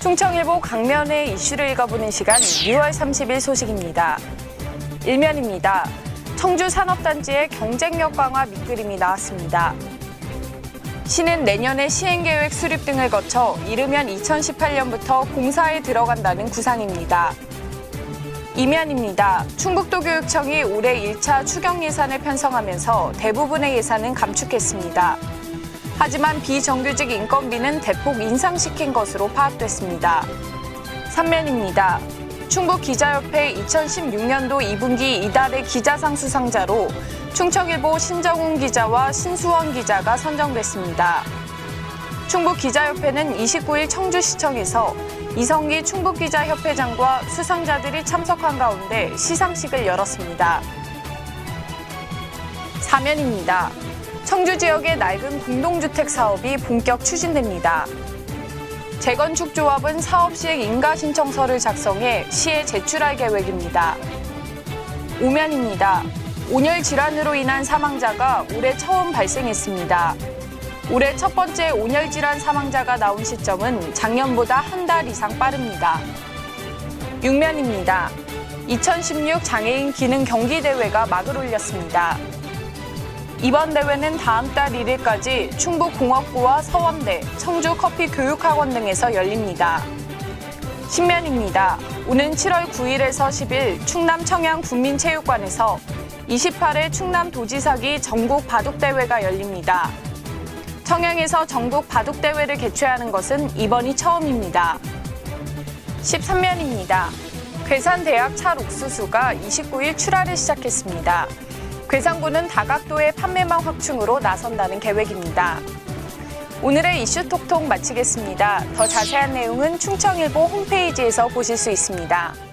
충청일보 강면의 이슈를 읽어보는 시간 6월 30일 소식입니다. 일면입니다. 청주 산업단지의 경쟁력 강화 밑그림이 나왔습니다. 시는 내년에 시행계획 수립 등을 거쳐 이르면 2018년부터 공사에 들어간다는 구상입니다. 이면입니다. 충북도 교육청이 올해 1차 추경 예산을 편성하면서 대부분의 예산은 감축했습니다. 하지만 비정규직 인건비는 대폭 인상시킨 것으로 파악됐습니다. 3면입니다. 충북 기자협회 2016년도 2분기 이달의 기자상 수상자로 충청일보 신정훈 기자와 신수원 기자가 선정됐습니다. 충북 기자협회는 29일 청주시청에서 이성기 충북 기자협회장과 수상자들이 참석한 가운데 시상식을 열었습니다. 사면입니다. 청주 지역의 낡은 공동주택 사업이 본격 추진됩니다. 재건축 조합은 사업 시행 인가 신청서를 작성해 시에 제출할 계획입니다. 오면입니다. 온열 질환으로 인한 사망자가 올해 처음 발생했습니다. 올해 첫 번째 온열 질환 사망자가 나온 시점은 작년보다 한 달 이상 빠릅니다. 육면입니다. 2016 장애인 기능 경기 대회가 막을 올렸습니다. 이번 대회는 다음 달 1일까지 충북 공업구와 서원대, 청주 커피 교육학원 등에서 열립니다. 신면입니다. 오는 7월 9일에서 10일 충남 청양 국민체육관에서 28회 충남 도지사기 전국 바둑대회가 열립니다. 청양에서 전국 바둑대회를 개최하는 것은 이번이 처음입니다. 13면입니다. 괴산대학 찰 옥수수가 29일 출하를 시작했습니다. 괴산군은 다각도의 판매망 확충으로 나선다는 계획입니다. 오늘의 이슈 톡톡 마치겠습니다. 더 자세한 내용은 충청일보 홈페이지에서 보실 수 있습니다.